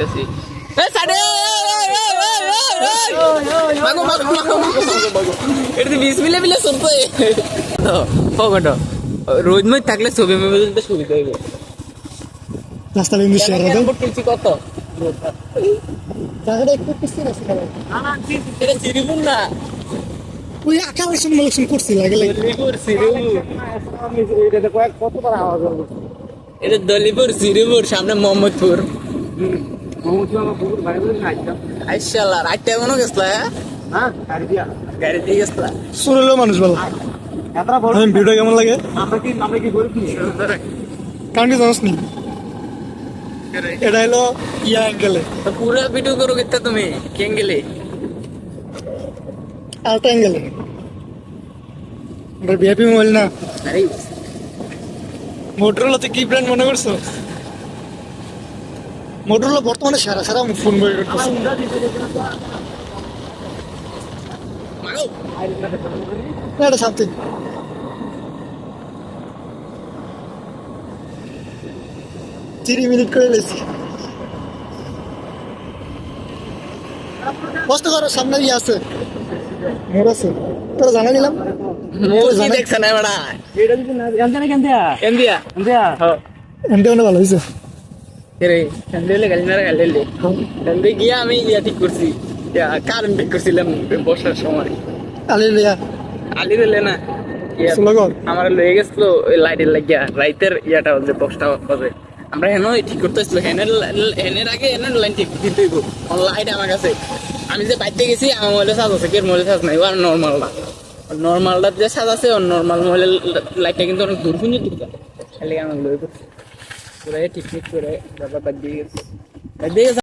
দেখতেছি। এ সাড়ে মাগো মাগো মাগো মাগো মাগো এটা বিশ মিলে মিলে শুনতে পকেটো রোজ থাকলে ছবি মেমে তুলতে সুবিধা হইব রাস্তা লিন্দু শেয়ার হবে কিনছি কত। একটু এটা না। ওই করছি লাগে লাগে। দলিপুর সিরিপুর কতবার আওয়াজ হবে এটা দলিপুর সিরিপুর সামনে মোহাম্মদপুর। আইসাল্লাহ রাইটটা এমনও গেছলা হ্যাঁ? গাড়ি দিয়ে গেছলা। শুনলেও মানুষ ভালো। এতটা বড় আমি ভিডিও কেমন লাগে? আমরা কি আমরা কি গরিব নি কারণ জানাস নি? এটা হলো ইয়া অ্যাঙ্গেলে। পুরা ভিডিও করো কিতা তুমি? কেন গেলে আলটা অ্যাঙ্গেলে। এটা বিএপি মোবাইল না। আরে। মোটরোলাতে কি ব্র্যান্ড মনে করছ? মোটরোলা বর্তমানে সারা সারা ফোন বই করতেছে। এটা সামথিং তিরিশ মিনিট করে লেছি। কষ্ট করো সামনে ইয়ে আছে। মোর আছে। তোরা জানা দিলাম। দেখছ না বড়া এটা যদি না জানতে না কেন দেয়া কেন দিয়া কেন দেয়া হ্যাঁ এমনি অনেক ভালো হয়েছে রে গিয়া আমি ইয়া ঠিক করছি। কারেন্ট ঠিক করছিলাম বর্ষার সময়? আলি লিয়া আলি দিলে না সুলগর আমার লয়ে গেছিল লাইটের লাগিয়া রাইতের ইয়াটা হচ্ছে বক্সটা বাজে আমরা হেন ঠিক করতে আসছিল হেনের হেনের আগে হেনের লাইন ঠিক দিতে হইব। লাইট আমার কাছে। আমি যে বাইতে গেছি আমার মোবাইলে সাজ আছে কের মোবাইলে সাজ নাই আর নর্মাল না। নর্মালটা যে সাজ আছে নর্মাল মোবাইলের লাইটটা কিন্তু অনেক দূর পর্যন্ত খালি আমার লয়ে পুরাই টিকটিক করে বাবা বাদ দিয়ে গেছে বাদ দিয়ে গেছে